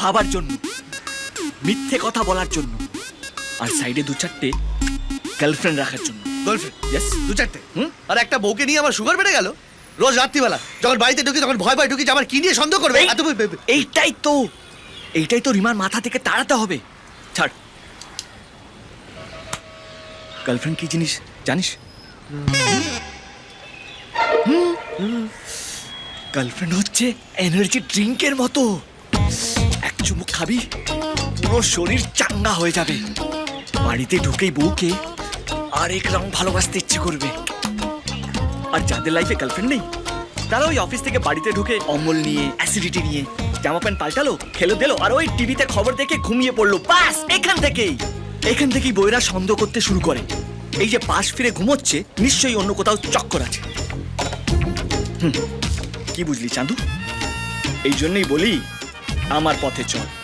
ভাবার জন্য মিথ্যে কথা বলার জন্য আর সাইডে দু চারটে গার্লফ্রেন্ড রাখার জন্য। গার্লফ্রেন্ড ইয়েস দু চারটে? হুম? আর একটা বউকে নিয়ে আমার সুগার বেড়ে গেল। রোজ রাত্রিবেলা যখন বাড়িতে ঢুকি তখন ভয় ভয় ঢুকি যে আমার কি নিয়ে সন্দেহ করবে? এত এইটাই তো এইটাই তো রিমার মাথা থেকে তাড়াতে হবে। ছাড়। গার্লফ্রেন্ড কি জিনিস? জানিস? গার্লফ্রেন্ড হচ্ছে এনার্জি ড্রিঙ্কের মতো। এক চুমুক খাবি পুরো শরীর চাঙ্গা হয়ে যাবে। বাড়িতে ঢুকেই বউকে আরেক রং ভালোবাসতে ইচ্ছে করবে। আর যাদের লাইফে গার্লফ্রেন্ড নেই তারা ওই অফিস থেকে বাড়িতে ঢুকে অম্বল নিয়ে অ্যাসিডিটি নিয়ে জামা প্যান্ট পাল্টালো খেলে দিলো আর ওই টিভিতে খবর দেখে ঘুমিয়ে পড়ল। বাস এখান থেকেই। এখান থেকেই বইরা সন্দেহ করতে শুরু করে। এই যে পাশ ফিরে ঘুমোচ্ছে নিশ্চয়ই অন্য কোথাও চক্কর আছে। হুম, কি বুঝলি চাঁদু? এই জন্যই বলি আমার পথে চল।